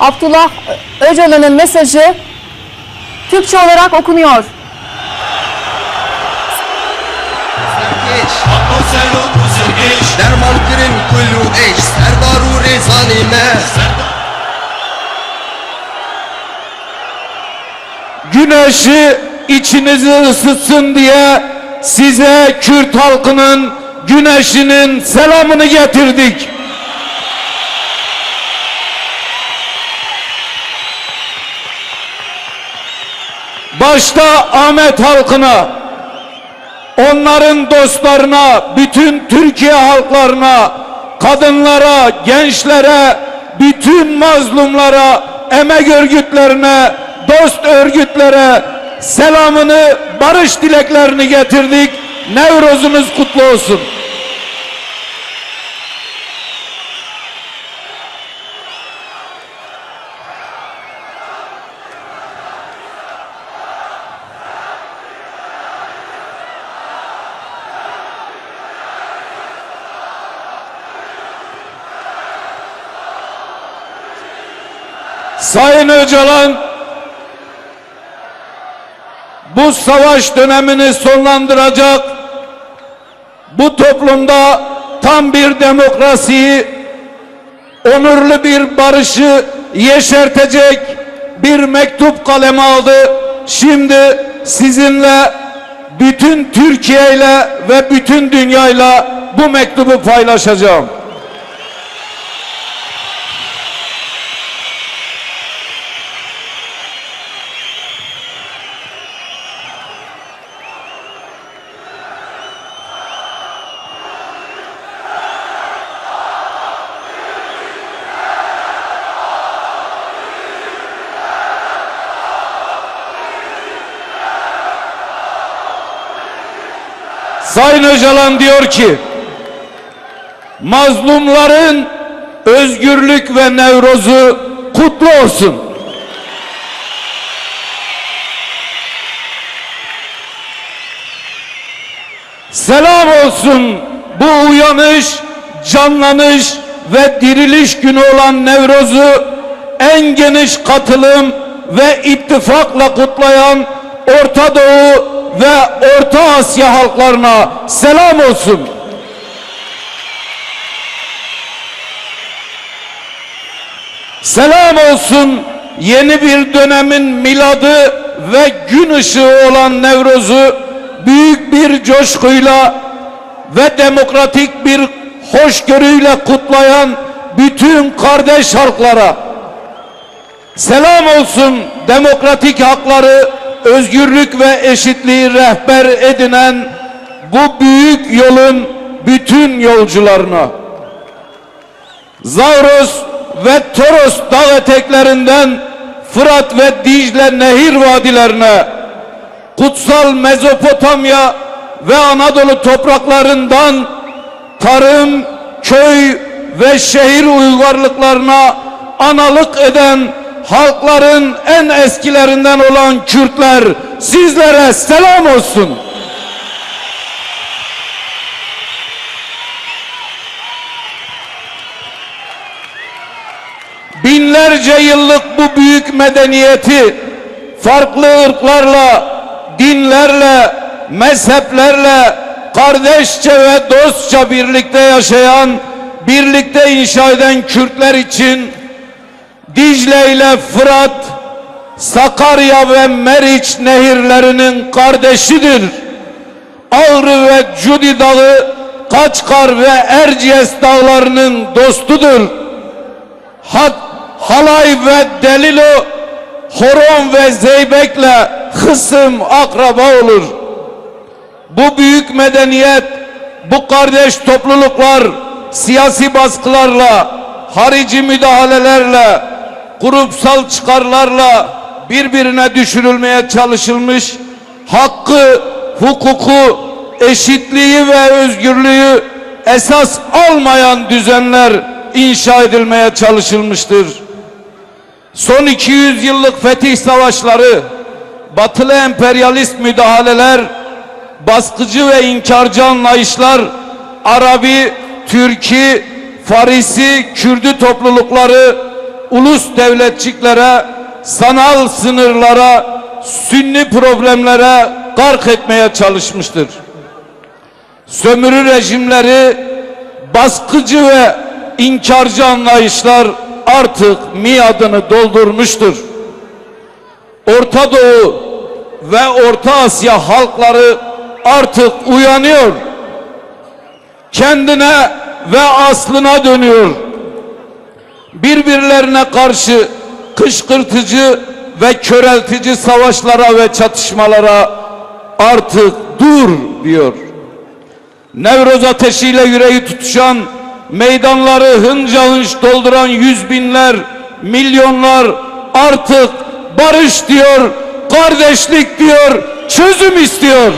Abdullah Öcalan'ın mesajı Türkçe olarak okunuyor. Güneşi içinizi ısıtsın diye size Kürt halkının güneşinin selamını getirdik. Başta Ahmet halkına, onların dostlarına, bütün Türkiye halklarına, kadınlara, gençlere, bütün mazlumlara, emek örgütlerine, dost örgütlere selamını, barış dileklerini getirdik. Nevrozunuz kutlu olsun. Sayın Öcalan bu savaş dönemini sonlandıracak bu toplumda tam bir demokrasiyi onurlu bir barışı yeşertecek bir mektup kaleme aldı. Şimdi sizinle bütün Türkiye ile ve bütün dünyayla bu mektubu paylaşacağım. Sayın Öcalan diyor ki mazlumların özgürlük ve nevrozu kutlu olsun. Selam olsun bu uyanış, canlanış ve diriliş günü olan Nevroz'u en geniş katılım ve ittifakla kutlayan Orta Doğu ve Orta Asya halklarına selam olsun. Selam olsun yeni bir dönemin miladı ve gün ışığı olan Nevroz'u büyük bir coşkuyla ve demokratik bir hoşgörüyle kutlayan bütün kardeş halklara selam olsun demokratik hakları özgürlük ve eşitliği rehber edinen bu büyük yolun bütün yolcularına Zavros ve Toros dağ eteklerinden Fırat ve Dicle nehir vadilerine kutsal Mezopotamya ve Anadolu topraklarından tarım, köy ve şehir uygarlıklarına analık eden halkların en eskilerinden olan Kürtler sizlere selam olsun. binlerce yıllık bu büyük medeniyeti farklı ırklarla, dinlerle, mezheplerle kardeşçe ve dostça birlikte yaşayan, birlikte inşa eden Kürtler için Dicle ile Fırat, Sakarya ve Meriç nehirlerinin kardeşidir. Ağrı ve Cudi dağı, Kaçkar ve Erciyes dağlarının dostudur. Hat, Halay ve Delilo, Horon ve Zeybek'le hısım akraba olur. Bu büyük medeniyet, bu kardeş topluluklar siyasi baskılarla, harici müdahalelerle, grupsal çıkarlarla birbirine düşürülmeye çalışılmış, hakkı, hukuku, eşitliği ve özgürlüğü esas almayan düzenler inşa edilmeye çalışılmıştır. Son 200 yıllık fetih savaşları, batılı emperyalist müdahaleler, baskıcı ve inkarcı anlayışlar, Arabi, Türki, Farisi, Kürdü toplulukları ulus devletçiklere, sanal sınırlara, sünni problemlere gark etmeye çalışmıştır. Sömürü rejimleri, baskıcı ve inkarcı anlayışlar artık miadını doldurmuştur. Orta Doğu ve Orta Asya halkları artık uyanıyor. Kendine ve aslına dönüyor. Birbirlerine karşı kışkırtıcı ve köreltici savaşlara ve çatışmalara artık dur diyor. Nevroz ateşiyle yüreği tutuşan, meydanları hınca hınç dolduran yüz binler, milyonlar artık barış diyor, kardeşlik diyor, çözüm istiyor.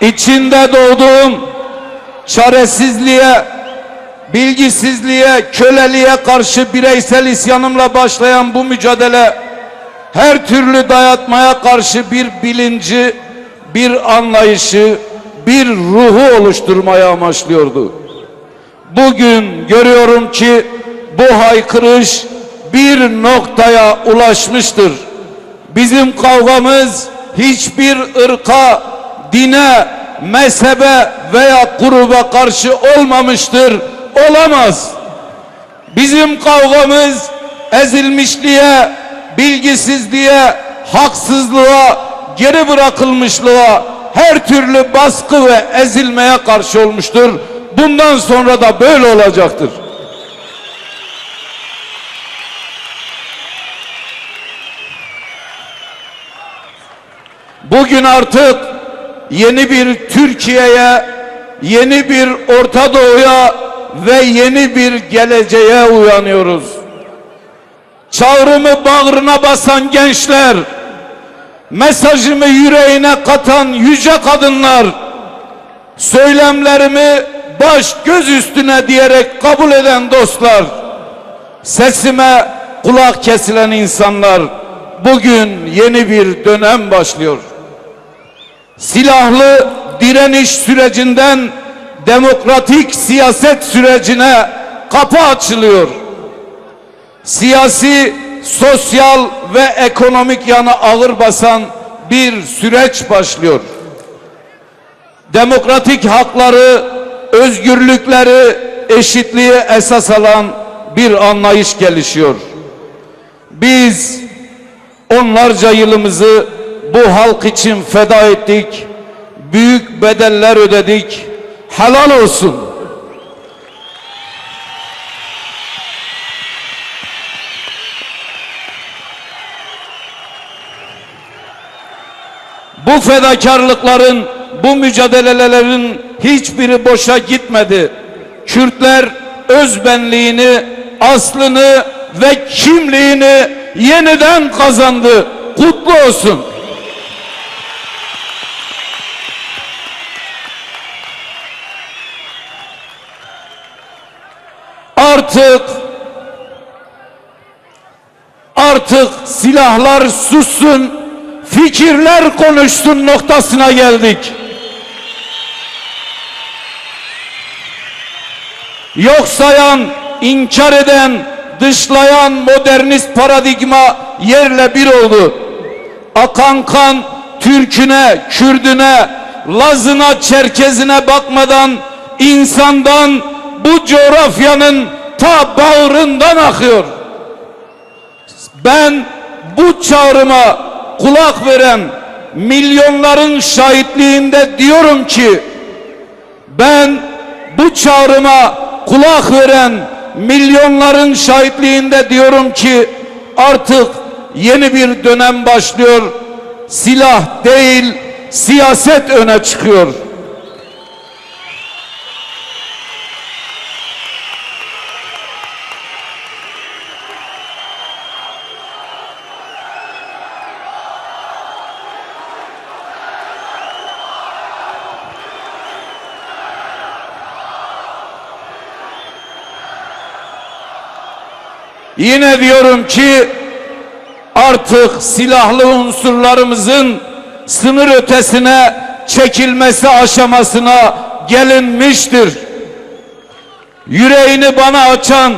İçinde doğduğum çaresizliğe, bilgisizliğe, köleliğe karşı bireysel isyanımla başlayan bu mücadele her türlü dayatmaya karşı bir bilinci, bir anlayışı, bir ruhu oluşturmaya amaçlıyordu. Bugün görüyorum ki bu haykırış bir noktaya ulaşmıştır. Bizim kavgamız hiçbir ırka, dine, mezhebe veya gruba karşı olmamıştır, olamaz. Bizim kavgamız ezilmişliğe, bilgisizliğe, haksızlığa, geri bırakılmışlığa, her türlü baskı ve ezilmeye karşı olmuştur. Bundan sonra da böyle olacaktır. Bugün artık yeni bir Türkiye'ye, yeni bir Orta Doğu'ya ve yeni bir geleceğe uyanıyoruz. Çağrımı bağrına basan gençler, mesajımı yüreğine katan yüce kadınlar, söylemlerimi baş göz üstüne diyerek kabul eden dostlar, sesime kulak kesilen insanlar, bugün yeni bir dönem başlıyor. Silahlı direniş sürecinden demokratik siyaset sürecine kapı açılıyor. Siyasi, sosyal ve ekonomik yana ağır basan bir süreç başlıyor. Demokratik hakları, özgürlükleri, eşitliği esas alan bir anlayış gelişiyor. Biz onlarca yılımızı bu halk için feda ettik. Büyük bedeller ödedik. Helal olsun. Bu fedakarlıkların, bu mücadelelerin hiçbiri boşa gitmedi. Kürtler özbenliğini, aslını ve kimliğini yeniden kazandı. Kutlu olsun. Artık artık silahlar sussun, fikirler konuşsun noktasına geldik. Yok sayan, inkar eden, dışlayan modernist paradigma yerle bir oldu. Akan kan Türküne, Kürdüne, Lazına, Çerkezine bakmadan insandan bu coğrafyanın ta bağrından akıyor. Ben bu çağrıma kulak veren milyonların şahitliğinde diyorum ki ben bu çağrıma kulak veren milyonların şahitliğinde diyorum ki artık yeni bir dönem başlıyor. Silah değil siyaset öne çıkıyor. Yine diyorum ki artık silahlı unsurlarımızın sınır ötesine çekilmesi aşamasına gelinmiştir. Yüreğini bana açan,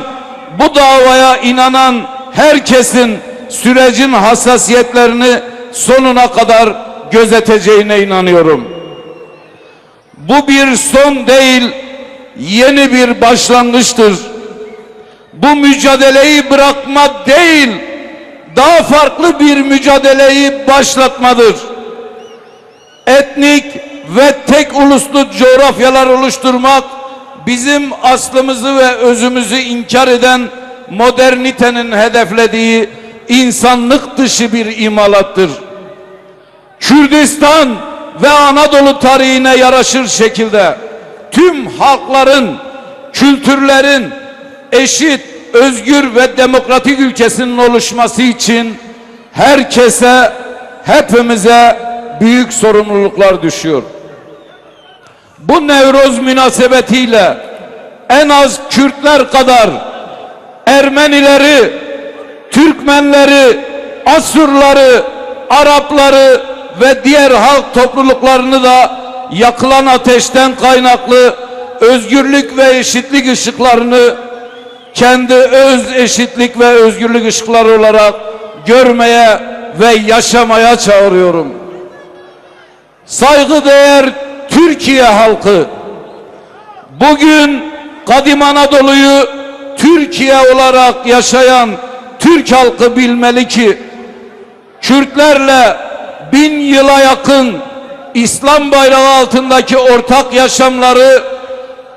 bu davaya inanan herkesin sürecin hassasiyetlerini sonuna kadar gözeteceğine inanıyorum. Bu bir son değil, yeni bir başlangıçtır. Bu mücadeleyi bırakma değil, daha farklı bir mücadeleyi başlatmadır. Etnik ve tek uluslu coğrafyalar oluşturmak bizim aslımızı ve özümüzü inkar eden modernitenin hedeflediği insanlık dışı bir imalattır. Kürdistan ve Anadolu tarihine yaraşır şekilde tüm halkların, kültürlerin eşit, özgür ve demokratik ülkesinin oluşması için herkese, hepimize büyük sorumluluklar düşüyor. Bu Nevroz münasebetiyle en az Kürtler kadar Ermenileri, Türkmenleri, Asurları, Arapları ve diğer halk topluluklarını da yakılan ateşten kaynaklı özgürlük ve eşitlik ışıklarını kendi öz eşitlik ve özgürlük ışıkları olarak görmeye ve yaşamaya çağırıyorum. Saygıdeğer Türkiye halkı bugün Kadim Anadolu'yu Türkiye olarak yaşayan Türk halkı bilmeli ki Kürtlerle bin yıla yakın İslam bayrağı altındaki ortak yaşamları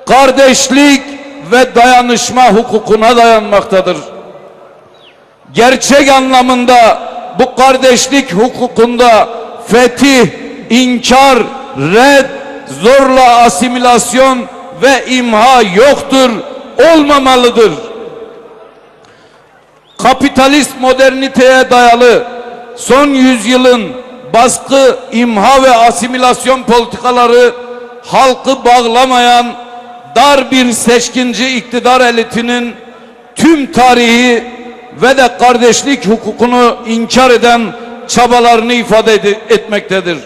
kardeşlik ve dayanışma hukukuna dayanmaktadır. Gerçek anlamında bu kardeşlik hukukunda fetih, inkar, red, zorla asimilasyon ve imha yoktur, olmamalıdır. Kapitalist moderniteye dayalı son yüzyılın baskı, imha ve asimilasyon politikaları halkı bağlamayan dar bir seçkinci iktidar elitinin tüm tarihi ve de kardeşlik hukukunu inkar eden çabalarını ifade ed- etmektedir.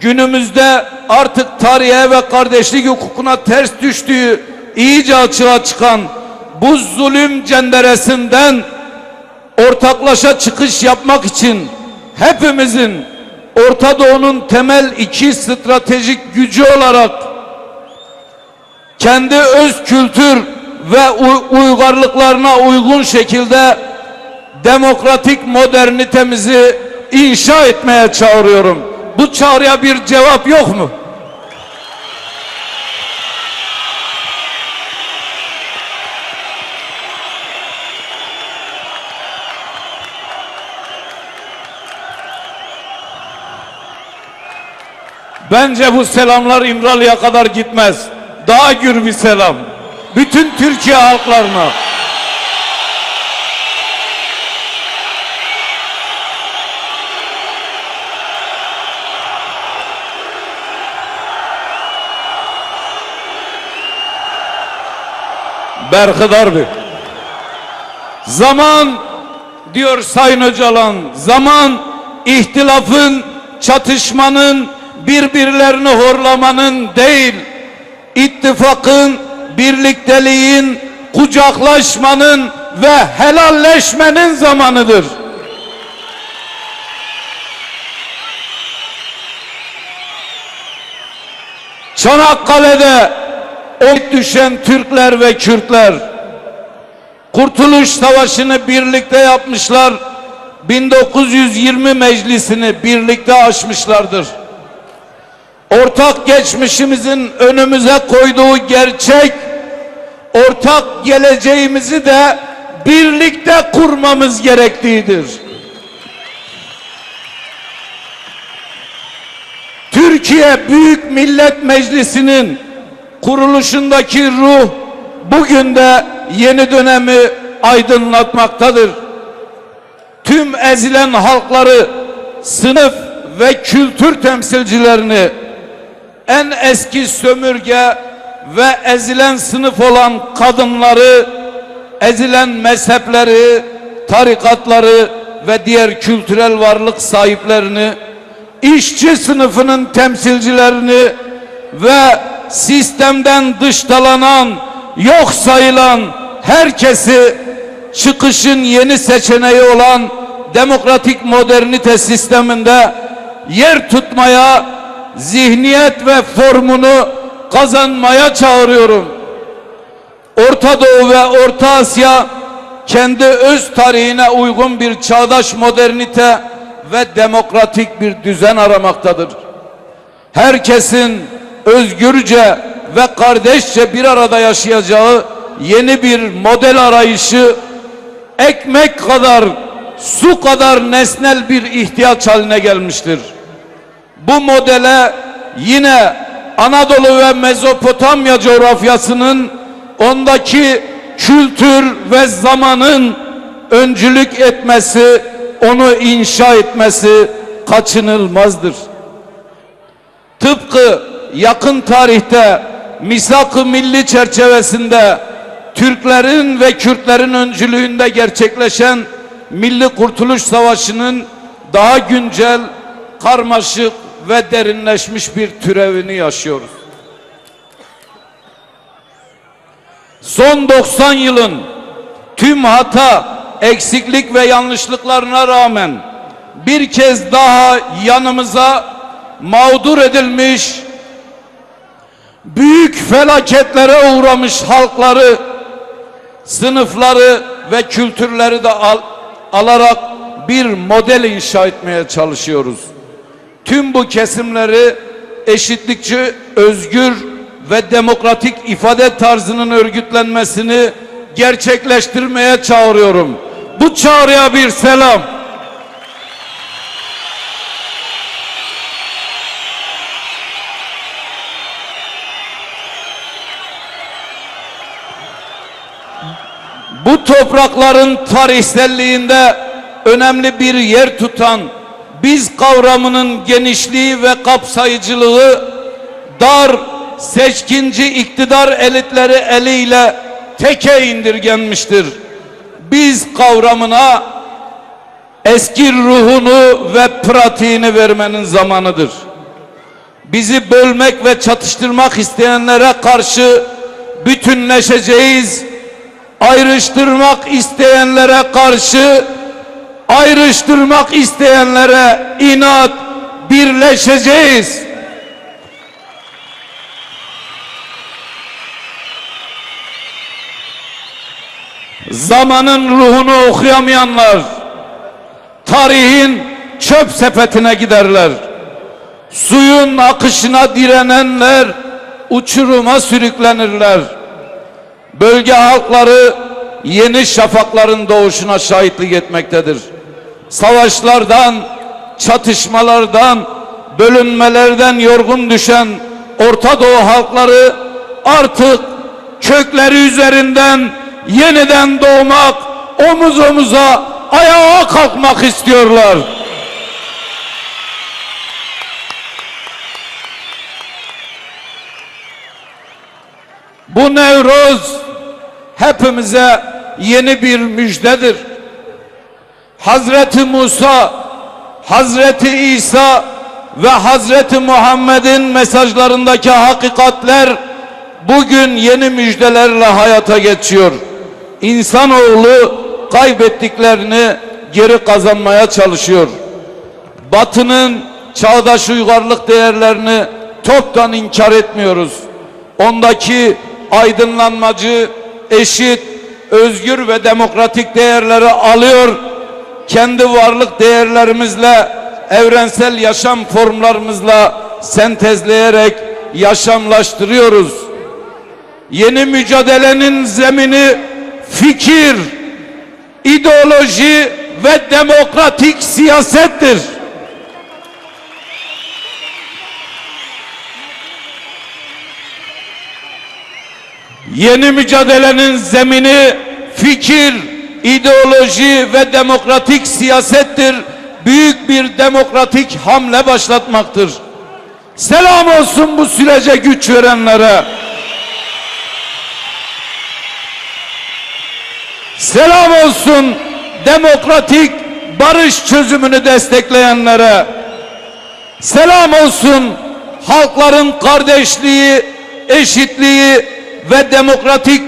Günümüzde artık tarihe ve kardeşlik hukukuna ters düştüğü iyice açığa çıkan bu zulüm cenderesinden ortaklaşa çıkış yapmak için hepimizin Orta Doğu'nun temel iki stratejik gücü olarak kendi öz kültür ve uy- uygarlıklarına uygun şekilde demokratik modernitemizi inşa etmeye çağırıyorum. Bu çağrıya bir cevap yok mu? Bence bu selamlar İmralı'ya kadar gitmez. Daha gür bir selam. Bütün Türkiye halklarına. Berkıdar Bey. Zaman diyor Sayın Öcalan, zaman ihtilafın, çatışmanın, birbirlerini horlamanın değil, ittifakın, birlikteliğin, kucaklaşmanın ve helalleşmenin zamanıdır. Çanakkale'de o düşen Türkler ve Kürtler Kurtuluş Savaşı'nı birlikte yapmışlar. 1920 meclisini birlikte aşmışlardır. Ortak geçmişimizin önümüze koyduğu gerçek ortak geleceğimizi de birlikte kurmamız gerektiğidir. Türkiye Büyük Millet Meclisi'nin kuruluşundaki ruh bugün de yeni dönemi aydınlatmaktadır. Tüm ezilen halkları, sınıf ve kültür temsilcilerini en eski sömürge ve ezilen sınıf olan kadınları, ezilen mezhepleri, tarikatları ve diğer kültürel varlık sahiplerini işçi sınıfının temsilcilerini ve sistemden dıştalanan, yok sayılan herkesi çıkışın yeni seçeneği olan demokratik modernite sisteminde yer tutmaya, zihniyet ve formunu kazanmaya çağırıyorum. Orta Doğu ve Orta Asya kendi öz tarihine uygun bir çağdaş modernite ve demokratik bir düzen aramaktadır. Herkesin özgürce ve kardeşçe bir arada yaşayacağı yeni bir model arayışı ekmek kadar, su kadar nesnel bir ihtiyaç haline gelmiştir. Bu modele yine Anadolu ve Mezopotamya coğrafyasının ondaki kültür ve zamanın öncülük etmesi, onu inşa etmesi kaçınılmazdır. Tıpkı yakın tarihte misak-ı milli çerçevesinde Türklerin ve Kürtlerin öncülüğünde gerçekleşen Milli Kurtuluş Savaşı'nın daha güncel, karmaşık ve derinleşmiş bir türevini yaşıyoruz. Son 90 yılın tüm hata, eksiklik ve yanlışlıklarına rağmen bir kez daha yanımıza mağdur edilmiş, büyük felaketlere uğramış halkları, sınıfları ve kültürleri de al, alarak bir model inşa etmeye çalışıyoruz. Tüm bu kesimleri eşitlikçi, özgür ve demokratik ifade tarzının örgütlenmesini gerçekleştirmeye çağırıyorum. Bu çağrıya bir selam. bu toprakların tarihselliğinde önemli bir yer tutan biz kavramının genişliği ve kapsayıcılığı dar seçkinci iktidar elitleri eliyle teke indirgenmiştir. Biz kavramına eski ruhunu ve pratiğini vermenin zamanıdır. Bizi bölmek ve çatıştırmak isteyenlere karşı bütünleşeceğiz ayrıştırmak isteyenlere karşı ayrıştırmak isteyenlere inat birleşeceğiz. Zamanın ruhunu okuyamayanlar tarihin çöp sepetine giderler. Suyun akışına direnenler uçuruma sürüklenirler bölge halkları yeni şafakların doğuşuna şahitlik etmektedir. Savaşlardan, çatışmalardan, bölünmelerden yorgun düşen Orta Doğu halkları artık kökleri üzerinden yeniden doğmak, omuz omuza ayağa kalkmak istiyorlar. Bu Nevruz hepimize yeni bir müjdedir. Hazreti Musa, Hazreti İsa ve Hazreti Muhammed'in mesajlarındaki hakikatler bugün yeni müjdelerle hayata geçiyor. İnsanoğlu kaybettiklerini geri kazanmaya çalışıyor. Batının çağdaş uygarlık değerlerini toptan inkar etmiyoruz. Ondaki aydınlanmacı, eşit, özgür ve demokratik değerleri alıyor. Kendi varlık değerlerimizle, evrensel yaşam formlarımızla sentezleyerek yaşamlaştırıyoruz. Yeni mücadelenin zemini fikir, ideoloji ve demokratik siyasettir. Yeni mücadelenin zemini fikir, ideoloji ve demokratik siyasettir. Büyük bir demokratik hamle başlatmaktır. Selam olsun bu sürece güç verenlere. Selam olsun demokratik barış çözümünü destekleyenlere. Selam olsun halkların kardeşliği, eşitliği ve demokratik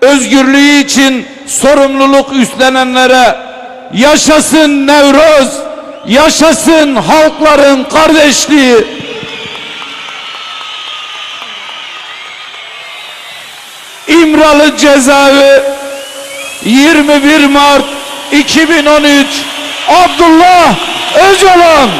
özgürlüğü için sorumluluk üstlenenlere yaşasın Nevroz, yaşasın halkların kardeşliği. İmralı cezaevi 21 Mart 2013 Abdullah Öcalan